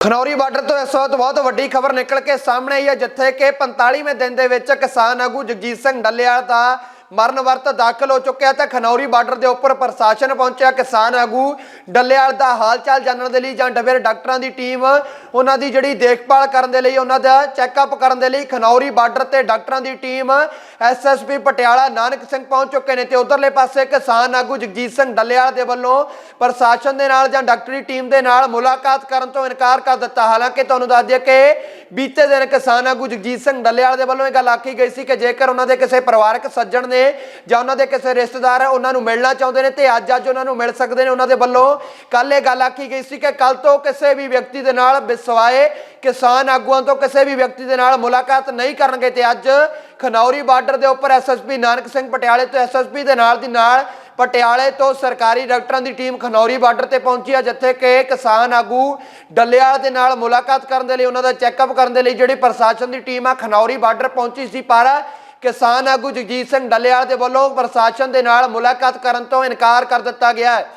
Khanauri border ਤੋਂ ਇਸ ਵਕਤ ਬਹੁਤ ਵੱਡੀ ਖਬਰ ਨਿਕਲ ਕੇ ਸਾਹਮਣੇ ਆਈ ਹੈ, ਜਿੱਥੇ ਕਿ 45ਵੇਂ ਦਿਨ ਦੇ ਵਿੱਚ ਕਿਸਾਨ ਆਗੂ ਜਗਜੀਤ ਸਿੰਘ ਡੱਲੇਵਾਲ ਦਾ ਮਰਨ ਵਰਤ ਦਾਖਲ ਹੋ ਚੁੱਕਿਆ ਤੇ ਖਨੌਰੀ ਬਾਰਡਰ ਦੇ ਉੱਪਰ ਪ੍ਰਸ਼ਾਸਨ ਪਹੁੰਚਿਆ। ਕਿਸਾਨ ਆਗੂ ਡੱਲੇਵਾਲ ਦਾ ਹਾਲ ਚਾਲ ਜਾਣਨ ਦੇ ਲਈ ਜਾਂ ਡਬੇਰ ਡਾਕਟਰਾਂ ਦੀ ਟੀਮ ਉਹਨਾਂ ਦੀ ਜਿਹੜੀ ਦੇਖਭਾਲ ਕਰਨ ਦੇ ਲਈ, ਉਹਨਾਂ ਦਾ ਚੈੱਕਅਪ ਕਰਨ ਦੇ ਲਈ ਖਨੌਰੀ ਬਾਰਡਰ ਤੇ ਡਾਕਟਰਾਂ ਦੀ ਟੀਮ ਐਸਐਸਪੀ ਪਟਿਆਲਾ ਨਾਨਕ ਸਿੰਘ ਪਹੁੰਚ ਚੁੱਕੇ ਨੇ ਤੇ ਉਧਰਲੇ ਪਾਸੇ ਕਿਸਾਨ ਆਗੂ ਜਗਜੀਤ ਸਿੰਘ ਡੱਲੇਵਾਲ ਦੇ ਵੱਲੋਂ ਪ੍ਰਸ਼ਾਸਨ ਦੇ ਨਾਲ ਜਾਂ ਡਾਕਟਰੀ ਟੀਮ ਦੇ ਨਾਲ ਮੁਲਾਕਾਤ ਕਰਨ ਤੋਂ ਇਨਕਾਰ ਕਰ ਦਿੱਤਾ। ਹਾਲਾਂਕਿ ਤੁਹਾਨੂੰ ਦੱਸ ਦਈਏ ਕਿ ਬੀਤੇ ਦਿਨ ਕਿਸਾਨ ਆਗੂ ਜਗਜੀਤ ਸਿੰਘ ਡੱਲੇਵਾਲ ਦੇ ਵੱਲੋਂ ਇਹ ਗੱਲ ਆਖੀ ਗਈ ਸੀ ਕਿ ਜੇਕਰ ਉਹਨਾਂ ਦੇ ਕਿਸੇ ਪਰਿਵਾਰਕ ਸੱਜਣ ਨੇ ਜਾਂ ਉਹਨਾਂ ਦੇ ਕਿਸੇ ਰਿਸ਼ਤੇਦਾਰ ਉਹਨਾਂ ਨੂੰ ਮਿਲਣਾ ਚਾਹੁੰਦੇ ਨੇ ਤੇ ਅੱਜ ਅੱਜ ਉਹਨਾਂ ਨੂੰ ਮਿਲ ਸਕਦੇ ਨੇ, ਉਹਨਾਂ ਦੇ ਵੱਲੋਂ ਕੱਲ ਇਹ ਗੱਲ ਆਖੀ ਗਈ ਸੀ ਕਿ ਕੱਲ ਤੋਂ ਕਿਸੇ ਵੀ ਵਿਅਕਤੀ ਦੇ ਨਾਲ ਬਿਸਵਾਏ ਕਿਸਾਨ ਆਗੂਆਂ ਤੋਂ ਕਿਸੇ ਵੀ ਵਿਅਕਤੀ ਦੇ ਨਾਲ ਮੁਲਾਕਾਤ ਨਹੀਂ ਕਰਨਗੇ ਤੇ ਅੱਜ ਖਨੌਰੀ ਬਾਰਡਰ ਦੇ ਉੱਪਰ ਐਸਐਸਪੀ ਨਾਨਕ ਸਿੰਘ ਪਟਿਆਲੇ ਤੋਂ ਐਸਐਸਪੀ ਦੇ ਨਾਲ ਦੀ ਨਾਲ ਪਟਿਆਲੇ ਤੋਂ ਸਰਕਾਰੀ ਡਾਕਟਰਾਂ ਦੀ ਟੀਮ ਖਨੌਰੀ ਬਾਰਡਰ ਤੇ ਪਹੁੰਚੀ ਆ, ਜਿੱਥੇ ਕਿ ਕਿਸਾਨ ਆਗੂ ਡੱਲਿਆਲ ਦੇ ਨਾਲ ਮੁਲਾਕਾਤ ਕਰਨ ਦੇ ਲਈ, ਉਹਨਾਂ ਦਾ ਚੈੱਕਅਪ ਕਰਨ ਦੇ ਲਈ ਜਿਹੜੀ ਪ੍ਰਸ਼ਾਸਨ ਦੀ ਟੀਮ ਆ, ਖਨੌਰੀ ਬਾਰਡਰ ਪਹੁੰਚੀ ਸੀ, ਪਰ ਕਿਸਾਨ ਆਗੂ ਜਗਜੀਤ ਸਿੰਘ ਡੱਲਿਆਲ ਦੇ ਵੱਲੋਂ ਪ੍ਰਸ਼ਾਸਨ ਦੇ ਨਾਲ ਮੁਲਾਕਾਤ ਕਰਨ ਤੋਂ ਇਨਕਾਰ ਕਰ ਦਿੱਤਾ ਗਿਆ ਹੈ।